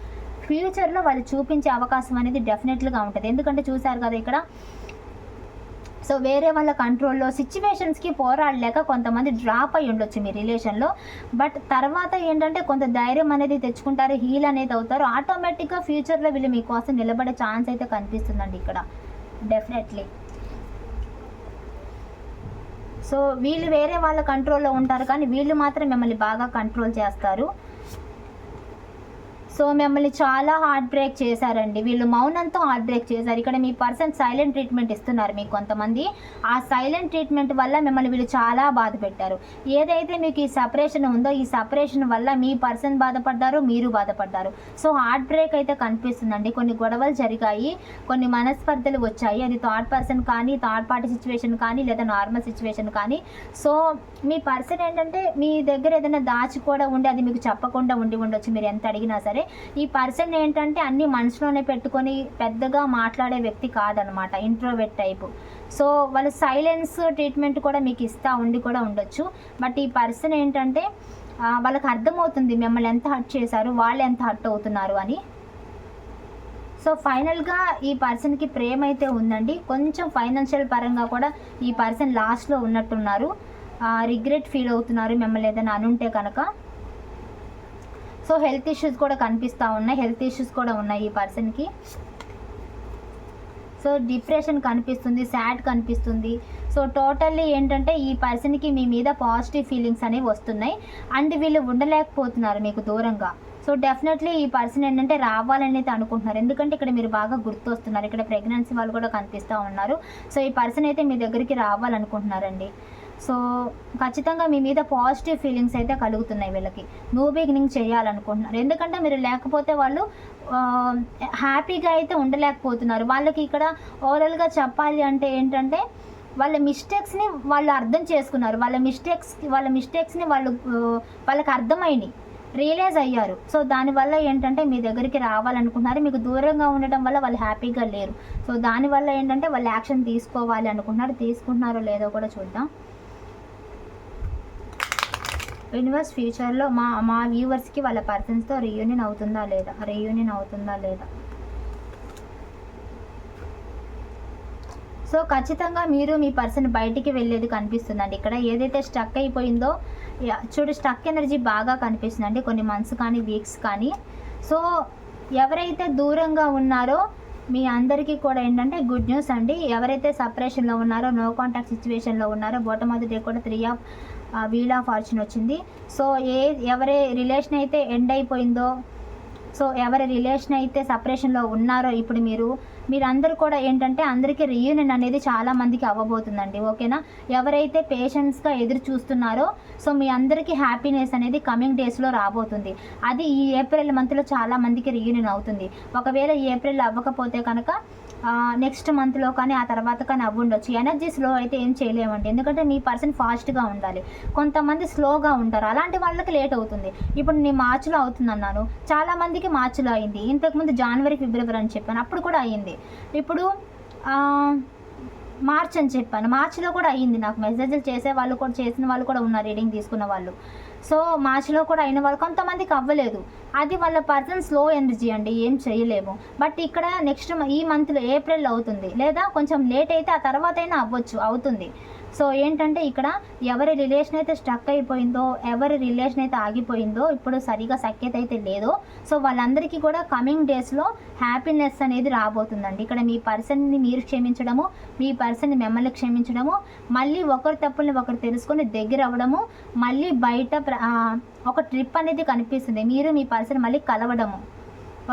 ఫ్యూచర్లో వాళ్ళు చూపించే అవకాశం అనేది డెఫినెట్గా ఉంటుంది. ఎందుకంటే చూశారు కదా ఇక్కడ సో వేరే వాళ్ళ కంట్రోల్లో సిచ్యువేషన్స్కి పోరాడలేక కొంతమంది డ్రాప్ అయి ఉండొచ్చు మీ రిలేషన్లో బట్ తర్వాత ఏంటంటే కొంత ధైర్యం అనేది తెచ్చుకుంటారు హీల్ అనేది అవుతారు. ఆటోమేటిక్గా ఫ్యూచర్లో వీళ్ళు మీకోసం నిలబడే ఛాన్స్ అయితే కనిపిస్తుందండి ఇక్కడ. డెఫినెట్లీ సో వీళ్ళు వేరే వాళ్ళ కంట్రోల్లో ఉంటారు కానీ వీళ్ళు మాత్రం మిమ్మల్ని బాగా కంట్రోల్ చేస్తారు. సో మిమ్మల్ని చాలా హార్ట్ బ్రేక్ చేశారండి. వీళ్ళు మౌనంతో హార్ట్ బ్రేక్ చేశారు. ఇక్కడ మీ పర్సన్ సైలెంట్ ట్రీట్మెంట్ ఇస్తున్నారు మీకు కొంతమంది. ఆ సైలెంట్ ట్రీట్మెంట్ వల్ల మిమ్మల్ని వీళ్ళు చాలా బాధ పెట్టారు. ఏదైతే మీకు ఈ సపరేషన్ ఉందో ఈ సపరేషన్ వల్ల మీ పర్సన్ బాధపడ్డారు మీరు బాధపడ్డారు. సో హార్ట్ బ్రేక్ అయితే కనిపిస్తుందండి. కొన్ని గొడవలు జరిగాయి. కొన్ని మనస్పర్ధలు వచ్చాయి. అది థర్డ్ పర్సన్ కానీ థర్డ్ పార్టీ సిచ్యువేషన్ కానీ లేదా నార్మల్ సిచ్యువేషన్ కానీ. సో మీ పర్సన్ ఏంటంటే మీ దగ్గర ఏదైనా దాచి కూడా ఉండి అది మీకు చెప్పకుండా ఉండి ఉండొచ్చు. మీరు ఎంత అడిగినా సరే. ఈ పర్సన్ ఏంటంటే అన్ని మనసులోనే పెట్టుకొని పెద్దగా మాట్లాడే వ్యక్తి కాదనమాట ఇంట్రోవెట్ టైపు సో వాళ్ళు సైలెన్స్ ట్రీట్మెంట్ కూడా మీకు ఇస్తా ఉండి కూడా ఉండొచ్చు. బట్ ఈ పర్సన్ ఏంటంటే వాళ్ళకి అర్థమవుతుంది మిమ్మల్ని ఎంత హర్ట్ చేశారు వాళ్ళు ఎంత హర్ట్ అవుతున్నారు అని. సో ఫైనల్గా ఈ పర్సన్కి ప్రేమ అయితే ఉందండి. కొంచెం ఫైనాన్షియల్ పరంగా కూడా ఈ పర్సన్ లాస్ట్లో ఉన్నట్టున్నారు. రిగ్రెట్ ఫీల్ అవుతున్నారు మిమ్మల్ని ఏదైనా అనుంటే కనుక. సో హెల్త్ ఇష్యూస్ కూడా కనిపిస్తూ ఉన్నాయి. హెల్త్ ఇష్యూస్ కూడా ఉన్నాయి ఈ పర్సన్కి సో డిప్రెషన్ కనిపిస్తుంది సాడ్ కనిపిస్తుంది. సో టోటల్లీ ఏంటంటే ఈ పర్సన్కి మీ మీద పాజిటివ్ ఫీలింగ్స్ అనేవి వస్తున్నాయి. అండ్ వీళ్ళు ఉండలేకపోతున్నారు మీకు దూరంగా. సో డెఫినెట్లీ ఈ పర్సన్ ఏంటంటే రావాలని అయితే అనుకుంటున్నారు. ఎందుకంటే ఇక్కడ మీరు బాగా గుర్తొస్తున్నారు. ఇక్కడ ప్రెగ్నెన్సీ వాళ్ళు కూడా కనిపిస్తూ ఉన్నారు. సో ఈ పర్సన్ అయితే మీ దగ్గరికి రావాలనుకుంటున్నారండి. సో ఖచ్చితంగా మీ మీద పాజిటివ్ ఫీలింగ్స్ అయితే కలుగుతున్నాయి వీళ్ళకి. న్యూ బిగినింగ్ చేయాలనుకుంటున్నారు. ఎందుకంటే మీరు లేకపోతే వాళ్ళు హ్యాపీగా అయితే ఉండలేకపోతున్నారు. వాళ్ళకి ఇక్కడ ఓవరాల్గా చెప్పాలి అంటే ఏంటంటే వాళ్ళ మిస్టేక్స్ని వాళ్ళు అర్థం చేసుకున్నారు. వాళ్ళ మిస్టేక్స్ వాళ్ళ మిస్టేక్స్ని వాళ్ళు వాళ్ళకి అర్థమైనవి రియలైజ్ అయ్యారు. సో దానివల్ల ఏంటంటే మీ దగ్గరికి రావాలనుకుంటున్నారు. మీకు దూరంగా ఉండటం వల్ల వాళ్ళు హ్యాపీగా లేరు. సో దానివల్ల ఏంటంటే వాళ్ళు యాక్షన్ తీసుకోవాలి అనుకుంటున్నారు. తీసుకుంటున్నారో లేదో కూడా చూద్దాం. యూనివర్స్ ఫ్యూచర్లో మా మా వ్యూవర్స్కి వాళ్ళ పర్సన్స్తో రీయూనియన్ అవుతుందా లేదా? రీయూనియన్ అవుతుందా లేదా? సో ఖచ్చితంగా మీరు మీ పర్సన్ బయటికి వెళ్ళేది కనిపిస్తుందండి. ఇక్కడ ఏదైతే స్టక్ అయిపోయిందో చూడు స్టక్ ఎనర్జీ బాగా కనిపిస్తుందండి. కొన్ని మంత్స్ కానీ వీక్స్ కానీ. సో ఎవరైతే దూరంగా ఉన్నారో మీ అందరికీ కూడా ఏంటంటే గుడ్ న్యూస్ అండి. ఎవరైతే సపరేషన్లో ఉన్నారో నో కాంటాక్ట్ సిచ్యువేషన్లో ఉన్నారో బాటమ్ డే కూడా three of wheel of fortune వచ్చింది. సో ఏ ఎవరి రిలేషన్ అయితే ఎండ్ అయిపోయిందో సో ఎవరి రిలేషన్ అయితే సపరేషన్లో ఉన్నారో ఇప్పుడు మీరు మీరందరూ కూడా ఏంటంటే అందరికీ రీయూనియన్ అనేది చాలా మందికి అవ్వబోతుందండి ఓకేనా ఎవరైతే పేషెన్స్గా ఎదురు చూస్తున్నారో సో మీ అందరికీ హ్యాపీనెస్ అనేది కమింగ్ డేస్లో రాబోతుంది. అది ఈ ఏప్రిల్ మంత్లో చాలా మందికి రియూనియన్ అవుతుంది. ఒకవేళ ఈ ఏప్రిల్ అవ్వకపోతే కనుక నెక్స్ట్ మంత్లో కానీ ఆ తర్వాత కానీ అవ్వి ఉండొచ్చు ఎనర్జీ స్లో అయితే ఏం చేయలేమండి. ఎందుకంటే మీ పర్సన్ ఫాస్ట్గా ఉండాలి. కొంతమంది స్లోగా ఉంటారు. అలాంటి వాళ్ళకి లేట్ అవుతుంది. ఇప్పుడు నేను మార్చిలో అవుతుంది అన్నాను చాలా మందికి మార్చిలో అయింది. ఇంతకుముందు జనవరి ఫిబ్రవరి అని చెప్పాను. అప్పుడు కూడా అయ్యింది. ఇప్పుడు మార్చ్ అని చెప్పాను. మార్చిలో కూడా అయ్యింది నాకు. మెసేజ్లు చేసే వాళ్ళు కూడా చేసిన వాళ్ళు కూడా ఉన్నారు రీడింగ్ తీసుకున్న వాళ్ళు. సో మార్చిలో కూడా అయిన వాళ్ళు కొంతమందికి అవ్వలేదు. అది వాళ్ళ పర్సన్ స్లో ఎనర్జీ అండి ఏం చేయలేము. బట్ ఇక్కడ నెక్స్ట్ ఈ మంత్లో ఏప్రిల్ అవుతుంది. లేదా కొంచెం లేట్ అయితే ఆ తర్వాత అయినా అవ్వచ్చు అవుతుంది. సో ఏంటంటే ఇక్కడ ఎవరి రిలేషన్ అయితే స్టక్ అయిపోయిందో ఎవరి రిలేషన్ అయితే ఆగిపోయిందో ఇప్పుడు సరిగా సఖ్యత అయితే లేదో. సో వాళ్ళందరికీ కూడా కమింగ్ డేస్లో హ్యాపీనెస్ అనేది రాబోతుందండి. ఇక్కడ మీ పర్సన్ని మీరు క్షమించడము మీ పర్సన్ని మిమ్మల్ని క్షమించడము మళ్ళీ ఒకరి తప్పుల్ని ఒకరు తెలుసుకొని దగ్గర అవ్వడము మళ్ళీ బయట ప్ర- ఒక ట్రిప్ అనేది కనిపిస్తుంది. మీరు మీ పర్సన్ మళ్ళీ కలవడము.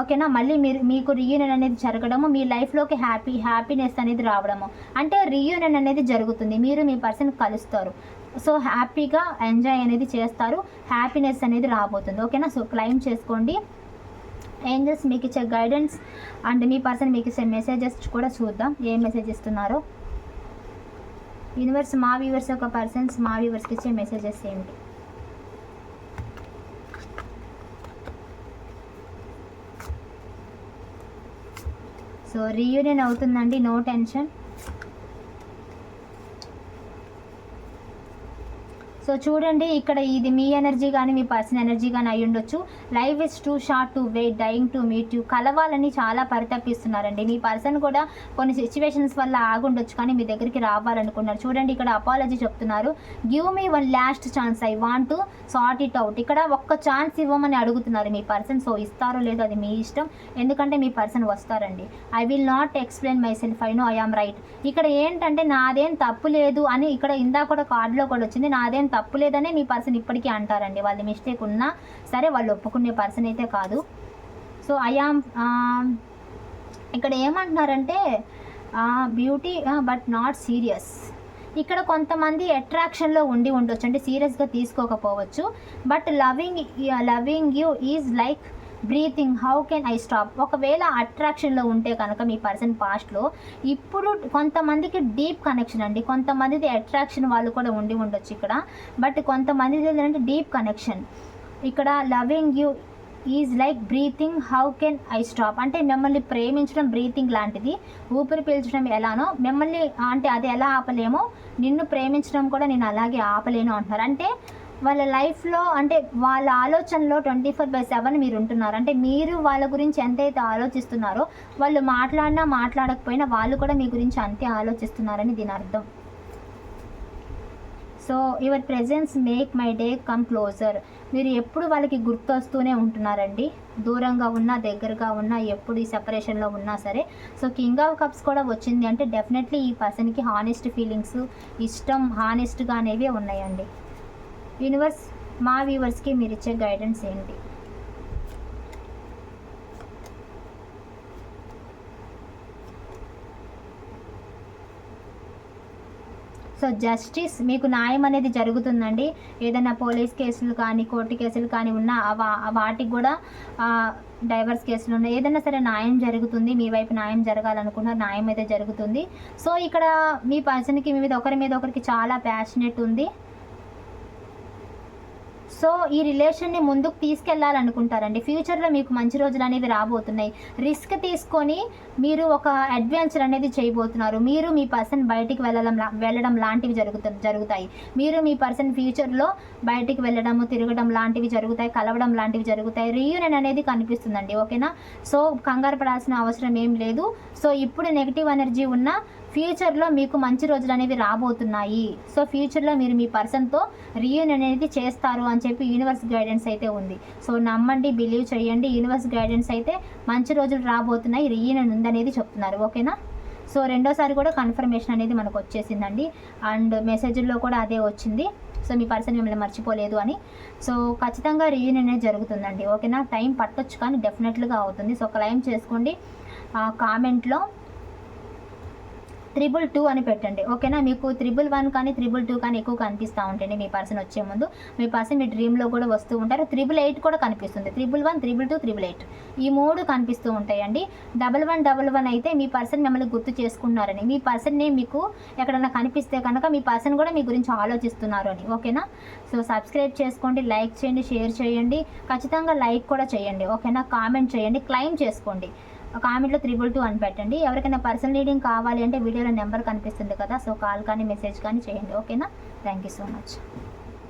ఓకేనా? మళ్ళీ మీరు మీకు రీయూనియన్ అనేది జరగడము మీ లైఫ్లోకి హ్యాపీ హ్యాపీనెస్ అనేది రావడము. అంటే రీయూనియన్ అనేది జరుగుతుంది. మీరు మీ పర్సన్ కలుస్తారు. సో హ్యాపీగా ఎంజాయ్ అనేది చేస్తారు. హ్యాపీనెస్ అనేది రాబోతుంది. ఓకేనా? సో క్లైమ్ చేసుకోండి. ఏంజల్స్ మీకు ఇచ్చే గైడెన్స్ అండ్ మీ పర్సన్ మీకు ఇచ్చే మెసేజెస్ కూడా చూద్దాం. ఏం మెసేజ్ ఇస్తున్నారో? యూనివర్స్ మా వ్యూవర్స్ యొక్క పర్సన్స్ మా వ్యూవర్స్కి ఇచ్చే మెసేజెస్ ఏంటి సో రీయూనియన్ అవుతుందండి. నో టెన్షన్ సో చూడండి ఇక్కడ ఇది మీ ఎనర్జీ కానీ మీ పర్సన్ ఎనర్జీ కానీ అయి ఉండొచ్చు. Life is too short to wait dying to meet you కలవాలని చాలా పరితపిస్తున్నారండి. మీ పర్సన్ కూడా కొన్ని సిచ్యువేషన్స్ వల్ల ఆగుండొచ్చు కానీ మీ దగ్గరికి రావాలనుకున్నారు. చూడండి ఇక్కడ అపాలజీ చెప్తున్నారు. Give me one last chance I want to sort it out ఇక్కడ ఒక్క ఛాన్స్ ఇవ్వమని అడుగుతున్నారు మీ పర్సన్ సో ఇస్తారో లేదో అది మీ ఇష్టం. ఎందుకంటే మీ పర్సన్ వస్తారండి. I will not explain myself I know I am right ఇక్కడ ఏంటంటే నాదేం తప్పు లేదు అని ఇక్కడ ఇందా కూడా కార్డులో కూడా వచ్చింది. నాదేం తప్పు లేదనే మీ పర్సన్ ఇప్పటికీ అంటారండి. వాళ్ళ మిస్టేక్ ఉన్నా సరే వాళ్ళు ఒప్పుకునే పర్సన్ అయితే కాదు. సో ఐ ఆమ్ ఇక్కడ ఏమంటున్నారంటే బ్యూటీ బట్ నాట్ సీరియస్ ఇక్కడ కొంతమంది అట్రాక్షన్లో ఉండి ఉండొచ్చు. అంటే సీరియస్గా తీసుకోకపోవచ్చు. But loving loving you is like breathing how can I stop ఒకవేళ అట్రాక్షన్లో ఉంటే కనుక మీ పర్సన్ పాస్ట్లో ఇప్పుడు కొంతమందికి డీప్ కనెక్షన్ అండి. కొంతమందిది అట్రాక్షన్ వాళ్ళు కూడా ఉండి ఉండొచ్చు ఇక్కడ. బట్ కొంతమందిది ఏంటంటే డీప్ కనెక్షన్ ఇక్కడ loving you is like breathing how can I stop అంటే మిమ్మల్ని ప్రేమించడం బ్రీతింగ్ లాంటిది. ఊపిరి పీల్చడం ఎలానో మిమ్మల్ని అంటే అది ఎలా ఆపలేమో నిన్ను ప్రేమించడం కూడా నేను అలాగే ఆపలేను అంటున్నారు. అంటే వాళ్ళ లైఫ్లో అంటే వాళ్ళ ఆలోచనలో ట్వంటీ ఫోర్ బై సెవెన్ మీరు ఉంటున్నారు అంటే మీరు వాళ్ళ గురించి ఎంతైతే ఆలోచిస్తున్నారో వాళ్ళు మాట్లాడినా మాట్లాడకపోయినా వాళ్ళు కూడా మీ గురించి అంతే ఆలోచిస్తున్నారని దీని అర్థం. So your presence make my day come closer మీరు ఎప్పుడు వాళ్ళకి గుర్తొస్తూనే ఉంటున్నారండి. దూరంగా ఉన్నా దగ్గరగా ఉన్నా ఎప్పుడు ఈ సెపరేషన్లో ఉన్నా సరే. సో కింగ్ ఆఫ్ కప్స్ కూడా వచ్చింది అంటే డెఫినెట్లీ ఈ పర్సన్కి హానెస్ట్ ఫీలింగ్స్ ఇష్టం హానెస్ట్గా అనేవి ఉన్నాయండి. యూనివర్స్ మా వ్యూవర్స్కి మీరు ఇచ్చే గైడెన్స్ ఏంటి? సో జస్టిస్ మీకు న్యాయం అనేది జరుగుతుందండి. ఏదైనా పోలీస్ కేసులు కానీ కోర్టు కేసులు కానీ ఉన్నా వాటికి కూడా డైవర్స్ కేసులు ఉన్నాయి ఏదైనా సరే న్యాయం జరుగుతుంది. మీ వైపు న్యాయం జరగాలనుకున్న న్యాయం అయితే జరుగుతుంది. సో ఇక్కడ మీ పర్సన్కి మీ మీద ఒకరి మీద ఒకరికి చాలా ప్యాషనెట్ ఉంది. సో ఈ రిలేషన్ని ముందుకు తీసుకెళ్ళాలనుకుంటారండి. ఫ్యూచర్లో మీకు మంచి రోజులు అనేవి రాబోతున్నాయి. రిస్క్ తీసుకొని మీరు ఒక అడ్వెంచర్ అనేది చేయబోతున్నారు. మీరు మీ పర్సన్ బయటికి వెళ్ళడం లా- వెళ్ళడం లాంటివి జరుగుతు జరుగుతాయి. మీరు మీ పర్సన్ ఫ్యూచర్లో బయటికి వెళ్ళడము తిరగడం లాంటివి జరుగుతాయి. కలవడం లాంటివి జరుగుతాయి. రీయూనియన్ అనేది కనిపిస్తుందండి. ఓకేనా? సో కంగారు పడాల్సిన అవసరం ఏం లేదు. సో ఇప్పుడు నెగిటివ్ ఎనర్జీ ఉన్న ఫ్యూచర్లో మీకు మంచి రోజులు అనేవి రాబోతున్నాయి. సో ఫ్యూచర్లో మీరు మీ పర్సన్తో రీయూనియన్ అనేది చేస్తారు అని చెప్పి యూనివర్స్ గైడెన్స్ అయితే ఉంది. సో నమ్మండి బిలీవ్ చేయండి. యూనివర్స్ గైడెన్స్ అయితే మంచి రోజులు రాబోతున్నాయి. రీయూనియన్ ఉందనేది చెప్తున్నారు. ఓకేనా? సో రెండోసారి కూడా కన్ఫర్మేషన్ అనేది మనకు వచ్చేసిందండి. అండ్ మెసేజ్లో కూడా అదే వచ్చింది. సో మీ పర్సన్ మిమ్మల్ని మర్చిపోలేదు అని. సో ఖచ్చితంగా రీయూనియన్ అనేది జరుగుతుందండి. ఓకేనా? టైం పట్టొచ్చు కానీ డెఫినెట్లుగా అవుతుంది. సో క్లైమ్ చేసుకోండి. కామెంట్లో త్రిబుల్ టూ అని పెట్టండి. ఓకేనా? మీకు త్రిబుల్ వన్ కానీ త్రిబుల్ టూ కానీ ఎక్కువ కనిపిస్తూ ఉంటుంది మీ పర్సన్ వచ్చే ముందు మీ పర్సన్ మీ డ్రీమ్లో కూడా వస్తూ ఉంటారు. త్రిబుల్ ఎయిట్ కూడా కనిపిస్తుంది. Triple one triple two triple eight. ఈ మూడు కనిపిస్తూ ఉంటాయండి. డబల్ వన్ డబల్ వన్ అయితే మీ పర్సన్ మిమ్మల్ని గుర్తు చేసుకున్నారని మీ పర్సన్ని మీకు ఎక్కడైనా కనిపిస్తే కనుక మీ పర్సన్ కూడా మీ గురించి ఆలోచిస్తున్నారు అని. ఓకేనా? సో సబ్స్క్రైబ్ చేసుకోండి లైక్ చేయండి షేర్ చేయండి. ఖచ్చితంగా లైక్ కూడా చేయండి. ఓకేనా? కామెంట్ చేయండి క్లైమ్ చేసుకోండి. కామెంట్లో త్రిబుల్ టూ అని పెట్టండి. ఎవరికైనా పర్సనల్ రీడింగ్ కావాలి అంటే వీడియోలో నెంబర్ కనిపిస్తుంది కదా సో కాల్ కానీ మెసేజ్ కానీ చేయండి. ఓకేనా? Thank you so much